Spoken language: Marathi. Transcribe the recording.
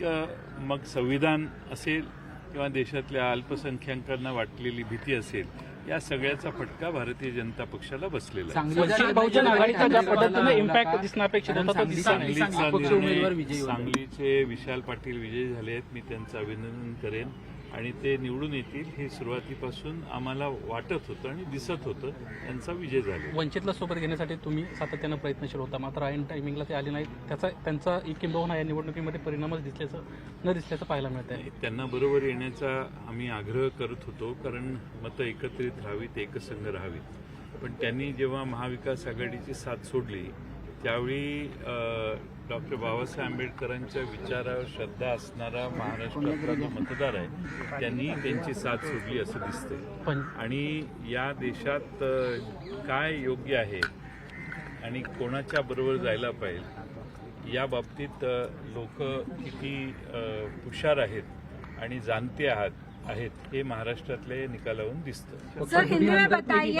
एक मग संविधान असेल किंवा देशातल्या अल्पसंख्याकांना वाटलेली भीती असेल या सगळ्याचा फटका भारतीय जनता पक्षाला बसलेला आहे. वंचित बहुजन आघाडीचा ज्या पद्धतीने इम्पॅक्ट दिसणं अपेक्षित होता तो दिसला नाही. सांगलीचा अपक्ष उमेदवार निर्णय. विजयी होते. सांगलीचे विशाल पाटील विजयी झाले आहेत. मी त्यांचं अभिनंदन करेन. आणि ते निवडून येतील हे सुरुवातीपासून आम्हाला वाटत होतं आणि दिसत होतं. त्यांचा विजय झाला वंचितला सोबत घेण्यासाठी तुम्ही सातत्यानं प्रयत्नशील होता. मात्र ऐन टायमिंगला ते आले नाहीत. त्याचा त्यांचा किंबहुना या निवडणुकीमध्ये परिणामच दिसल्याचं न दिसल्याचं पाहायला मिळत आहे त्यांना बरोबर येण्याचा आम्ही आग्रह करत होतो. कारण मतं एकत्रित राहावीत एकसंघ राहावीत. पण त्यांनी जेव्हा महाविकास आघाडीची साथ सोडली त्यावेळी डॉक्टर बाबासाहेब आंबेडकरांच्या विचारावर श्रद्धा असणारा महाराष्ट्रातला जो मतदार आहे त्यांनी त्यांची साथ सोडली असं दिसतंय. पण आणि या देशात काय योग्य आहे आणि कोणाच्या बरोबर जायला पाहिजे या बाबतीत लोक किती हुशार आहेत आणि जाणते आहात आहेत हे महाराष्ट्रातले निकालावरून दिसतं. सर हिंदी में बताइए